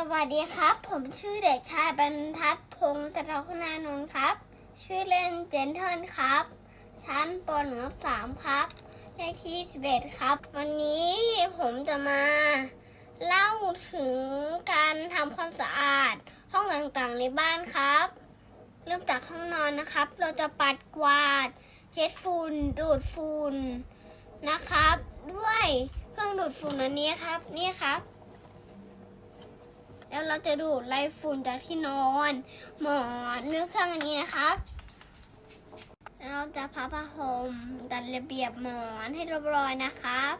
สวัสดีครับ ผมชื่อเด็กชายบรรทัดพงศ์สะทคุณานนท์ครับ ชื่อเล่นเจนเทิลครับ ชั้นปหนึ่งสามครับเลขที่สิบเอ็ดครับ วันนี้ผมจะมา เล่าถึงการทำความสะอาด ห้องต่างๆในบ้านครับ เริ่มจากห้องนอนนะครับ เราจะปัดกวาด เช็ดฝุ่นดูดฝุ่นนะครับ ด้วยเครื่องดูดฝุ่นอันนี้ครับ นี่ครับ แล้วเราจะดูดไล่ฝุ่นจากที่นอน หมอนเนื้อเครื่องอันนี้นะครับ แล้วเราจะพับผ้าห่มจัดระเบียบหมอนให้เรียบร้อยนะครับ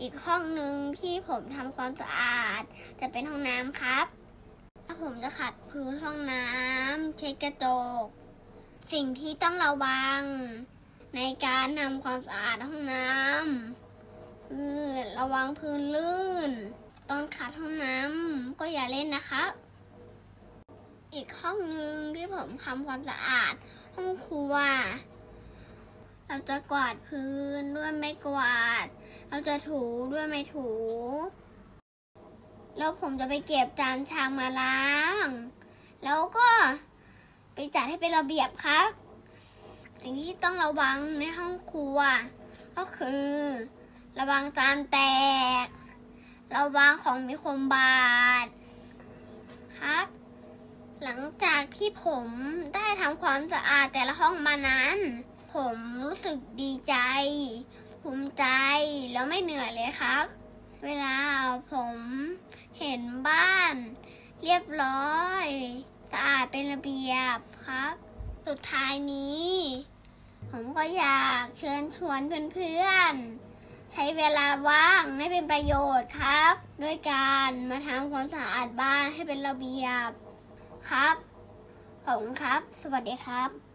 อีกห้องหนึ่งที่ผมทำความสะอาด จะเป็นห้องน้ำครับถ้าผมจะขัดพื้นห้องน้ำเช็ดกระจก สิ่งที่ต้องระวัง ในการทำความสะอาดห้องน้ำคือระวังพื้นลื่น ตอนขัดห้องน้ำก็อย่าเล่นนะครับ อีกห้องหนึ่งที่ผมทำความสะอาด ห้องครัว เราจะกวาดพื้นด้วยไม้กวาด เราจะถูด้วยไม้ถู แล้วผมจะไปเก็บจานชามมาล้าง แล้วก็ไปจัดให้เป็นระเบียบครับ สิ่งที่ต้องระวังในห้องครัว ก็คือ ระวังจานแตก ระวังของมีคมบาดครับ หลังจากที่ผมได้ทำความสะอาดแต่ละห้องมานั้น ผมรู้สึกดีใจภูมิใจแล้วไม่เหนื่อยเลยครับ เวลาผมเห็นบ้าน เรียบร้อย สะอาดเป็นระเบียบครับ สุดท้ายนี้ ผมก็อยากเชิญชวนเพื่อนๆ ใช้เวลาว่างให้เป็นประโยชน์ครับ ด้วยการมาทำความสะอาดบ้านให้เป็นระเบียบครับขอบคุณครับ สวัสดีครับ